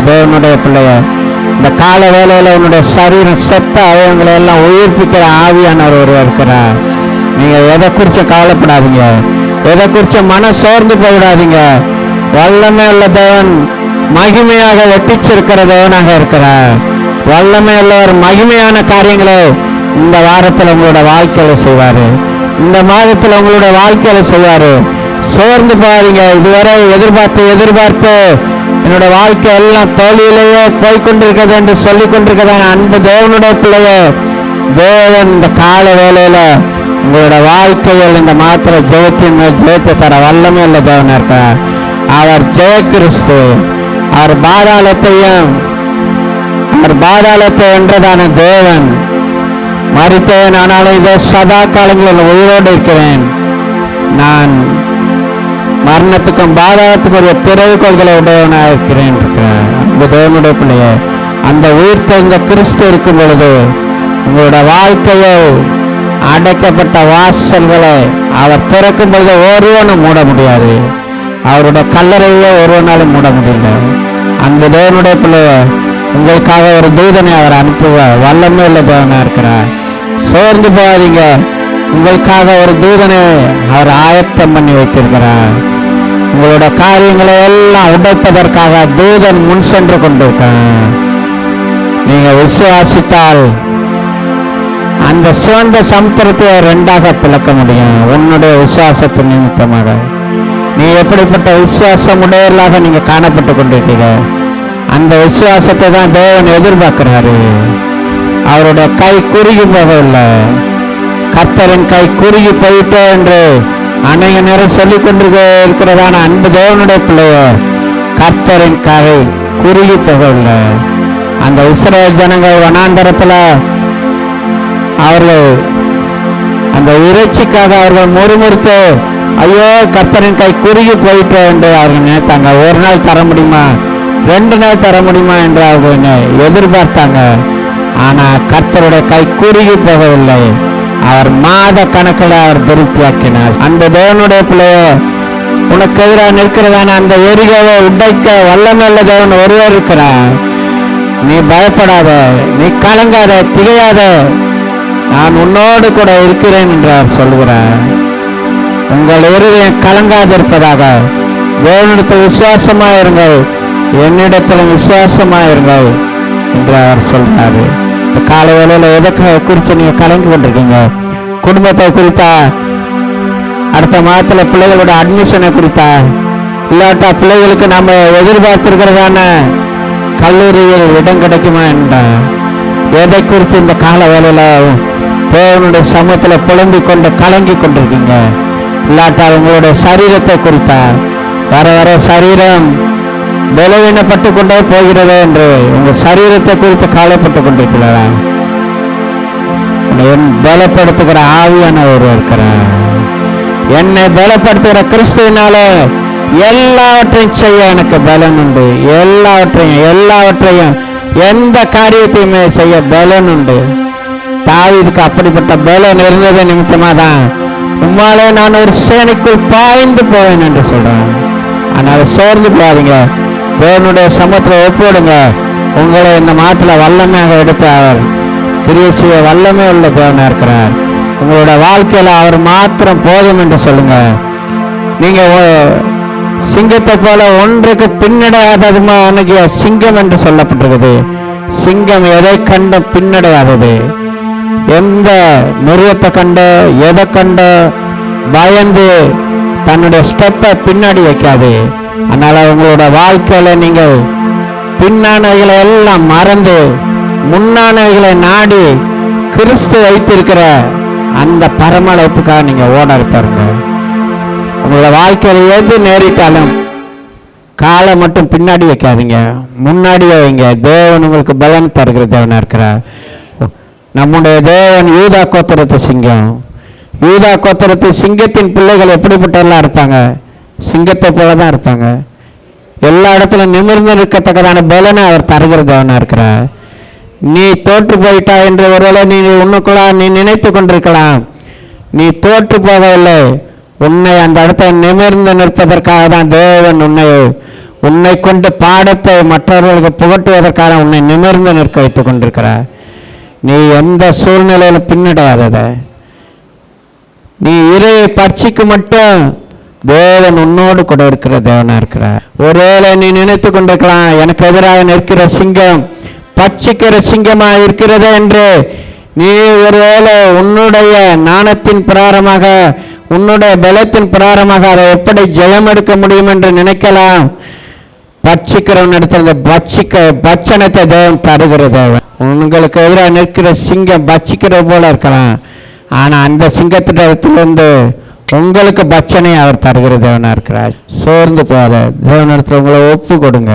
அன்பு தேவனுடைய பிள்ளைய. இந்த கால வேலையில உன்னுடைய சரீரம் செத்த அவயங்களை எல்லாம் உயிர்ப்பிக்கிற ஆவியானவர் ஒருவர் இருக்கிறார். நீங்க எதை குறித்து கவலைப்படாதீங்க. எதை குறித்து மன சோர்ந்து போயிடாதீங்க. வல்லமை உள்ள தேவன் மகிமையாக வெட்டிச்சிருக்கிற தேவனாக இருக்கிறார். வல்லமை உள்ளவர் மகிமையான காரியங்களை இந்த வாரத்தில் உங்களோட வாழ்க்கையில செய்வாரு. இந்த மாதத்தில் உங்களோட வாழ்க்கையில செய்வாரு. சோர்ந்து போகாதீங்க. இதுவரை எதிர்பார்த்து எதிர்பார்த்து என்னோட வாழ்க்கை எல்லாம் தோல்வியிலேயே போய்கொண்டிருக்கிறது என்று சொல்லிக் கொண்டிருக்கிறதான அன்பு தேவனுடைய பிள்ளையே தேவன் இந்த கால வேலையில் உங்களோட வாழ்க்கையில் இந்த மாத்திர ஜெயத்தின் மேல் ஜெயத்தை தர வல்லமே இல்லை தேவனா இருக்கார். அவர் ஜெய கிறிஸ்து அவர் பாதாளத்தையும் அவர் பாதாளத்தை வென்றதான தேவன். மறித்தேன் ஆனாலும் இதோ சதா காலங்களில் உயிரோடு இருக்கிறேன். நான் மரணத்துக்கும் பாதாளத்துக்கும் ஒரு திறவுகோள்களை உடையவனாக இருக்கிறேன் இருக்கிறார். அந்த தேவனுடைய பிள்ளைய அந்த உயிர் தெரிந்த கிறிஸ்து இருக்கும் பொழுது உங்களோட வாழ்க்கையை அடைக்கப்பட்ட வாசல்களை அவர் திறக்கும் பொழுது ஒருவனும் மூட முடியாது. அவருடைய கல்லறையை ஒருவனாலும் மூட முடியல. அந்த தேவனுடைய பிள்ளைய உங்களுக்காக ஒரு தூதனை அவர் அனுப்புவார். வல்லமே உள்ள தேவனா இருக்கிறார். சோர்ந்து போகாதீங்க. உங்களுக்காக ஒரு தூதனை அவர் ஆயத்தம் பண்ணி வைத்திருக்கிறார். உங்களோட காரியங்களை எல்லாம் உடைப்பதற்காக தூதன் முன் சென்று கொண்டிருக்கிறார். நீங்க விசுவாசித்தால் அந்த சிவந்த சமுத்திரத்தை ரெண்டாக பிளக்க முடியும். உன்னுடைய விசுவாசத்தின் நிமித்தமாக. நீ எப்படிப்பட்ட விசுவாசம் உடையவர்களாக நீங்க காணப்பட்டு கொண்டிருக்கீங்க? அந்த விசுவாசத்தை தான் தேவன் எதிர்பார்க்கிறாரு. அவருடைய கை குறுகி போகவில்லை. கர்த்தரின் கை குறுகி போயிட்டோ என்று அநேக நேரம் சொல்லிக் கொண்டு இருக்கிறதான அன்பு தேவனுடைய பிள்ளையோ கர்த்தரின் கரை குறுகி போகவில்லை அந்த இஸ்ரேல் ஜனங்கள் வனாந்தரத்தில் அவர்கள் அந்த இறைச்சிக்காக அவர்கள் முறுமுறுத்து ஐயோ கர்த்தரின் கை குறுகி போயிட்டோம் என்று அவர்கள் நினைத்தாங்க. ஒரு நாள் தர முடியுமா? ரெண்டு நாள் தர முடியுமா? என்று அவர்கள் எதிர்பார்த்தாங்க. ஆனால் கர்த்தருடைய கை குறுகி போகவில்லை. அவர் மாத கணக்கில் அவர் திருப்தியாக்கினார். அந்த தேவனுடைய பிள்ளையோ உனக்கு எதிராக நிற்கிறதான அந்த எரிகவை உடைக்க வல்லமையுள்ள தேவன் ஒருவர் இருக்கிறார். நீ பயப்படாத நீ கலங்காத திகையாத. நான் உன்னோடு கூட இருக்கிறேன் என்று அவர் சொல்கிறார். உங்கள் இருதயம் கலங்காதிருப்பதாக. தேவனிடத்தில் விசுவாசமாயிருங்கள். என்னிடத்தில் விசுவாசமாயிருங்கள் என்று அவர் சொல்கிறார். கால வேலையில் எதற்கு குறித்து நீங்கள் கலங்கி கொண்டிருக்கீங்க? குடும்பத்தை குறித்தா அடுத்த மாதத்தில் பிள்ளைகளோட அட்மிஷனை குறித்தா இல்லாட்டா பிள்ளைகளுக்கு நம்ம எதிர்பார்த்துருக்கிறதான கல்லூரியில் இடம் கிடைக்குமா என்றால் எதை குறித்து இந்த கால வேலையில் தேவனுடைய சமூகத்தில் புலம்பிக் கொண்டு கலங்கி கொண்டிருக்கீங்க? இல்லாட்டா உங்களுடைய சரீரத்தை குறித்தா? வர வர சரீரம் பலவீனப்பட்டு கொண்டே போகிறது என்று உங்கள் சரீரத்தை குறித்து கவலைப்பட்டு கொண்டிருக்கிறதா என் பலப்படுத்துகிற ஆவியான ஒரு இருக்கிறார். என்னை பலப்படுத்துகிற கிறிஸ்துவினால எல்லாவற்றையும் செய்ய எனக்கு பலன் உண்டு. எல்லாவற்றையும் எல்லாவற்றையும் எந்த காரியத்தையுமே செய்ய பலன் உண்டு. தாவிதுக்கு அப்படிப்பட்ட பலன் இருந்தது நிமித்தமாக தான் உம்மாலே நான் ஒரு சேனைக்குள் பாய்ந்து போவேன் என்று சொல்றேன். ஆனால் சோர்ந்து போகாதீங்க. தேவனுடைய சமூகத்தில் ஒப்புடுங்க உங்களை இந்த மாதத்தில் வல்லமையாக எடுத்த அவர். கிரியசிய வல்லமே உள்ள தேவனா இருக்கிறார். உங்களோட வாழ்க்கையில அவர் மாத்திரம் போதும் என்று சொல்லுங்க. நீங்க சிங்கத்தை போல ஒன்றுக்கு பின்னடையாததுமா அன்னைக்கு சிங்கம் என்று சொல்லப்பட்டிருக்குது. சிங்கம் எதை கண்டு பின்னடையாதது? எந்த மிருகத்தை கண்டோ எதை கண்டோ பயந்து தன்னுடைய ஸ்டெப்பை பின்னாடி வைக்காது. அதனால உங்களோட வாழ்க்கையில நீங்கள் பின்னானவைகளை எல்லாம் மறந்து முன்னானவைகளை நாடி கிறிஸ்து வைத்திருக்கிற அந்த பரமழைப்புக்காக நீங்க ஓட பாருங்க. உங்களோட வாழ்க்கையில எது நேரிட்டாலும் காலை மட்டும் பின்னாடி வைக்காதீங்க. முன்னாடியே வைங்க. தேவன் உங்களுக்கு பலன் தருகிற தேவனா இருக்கிறார். நம்முடைய தேவன் யூதா கோத்திரத்து சிங்கம். யூதா கோத்திரத்து சிங்கத்தின் பிள்ளைகள் எப்படிப்பட்டவர்களாக இருப்பாங்க? சிங்கத்தை போல தான் இருப்பாங்க. எல்லா இடத்துலையும் நிமிர்ந்து நிற்கத்தக்கதான பலனை அவர் தருகிற தேவனா இருக்கிறார். நீ தோற்று போயிட்டா என்று ஒருவேளை நீ உன்னுக்குள்ளா நீ நினைத்து கொண்டிருக்கலாம். நீ தோற்று போகவில்லை. உன்னை அந்த இடத்த நிமிர்ந்து நிற்பதற்காக தான் தேவன் உன்னை உன்னை கொண்டு பாடத்தை மற்றவர்களுக்கு புகட்டுவதற்காக உன்னை நிமிர்ந்து நிற்க வைத்துக் கொண்டிருக்கிறார். நீ எந்த சூழ்நிலையில் பின்னடையாதத. நீ இறையை பட்சிக்கு மட்டும் தேவன் உன்னோடு கூட இருக்கிற தேவனாக இருக்கிறார். ஒருவேளை நீ நினைத்து கொண்டிருக்கலாம் எனக்கு எதிராக நிற்கிற சிங்கம் பட்சிக்கிற சிங்கமாக இருக்கிறது என்று. நீ ஒருவேளை உன்னுடைய நாணத்தின் பிரகாரமாக உன்னுடைய பலத்தின் பிரகாரமாக அதை எப்படி ஜெயம் எடுக்க முடியும் என்று நினைக்கலாம். பட்சிக்கிறவன் இடத்துல பட்சிக்க பட்சணத்தை தேவன் தருகிற தேவன். உங்களுக்கு எதிராக நிற்கிற சிங்கம் பட்சிக்கிற போல இருக்கலாம். ஆனால் அந்த சிங்கத்திடத்திலிருந்து உங்களுக்கு பட்சனை அவர் தருகிற தேவனா இருக்கிறார். சோர்ந்து போகாத. தேவனிடத்தில் உங்களை ஒப்பு கொடுங்க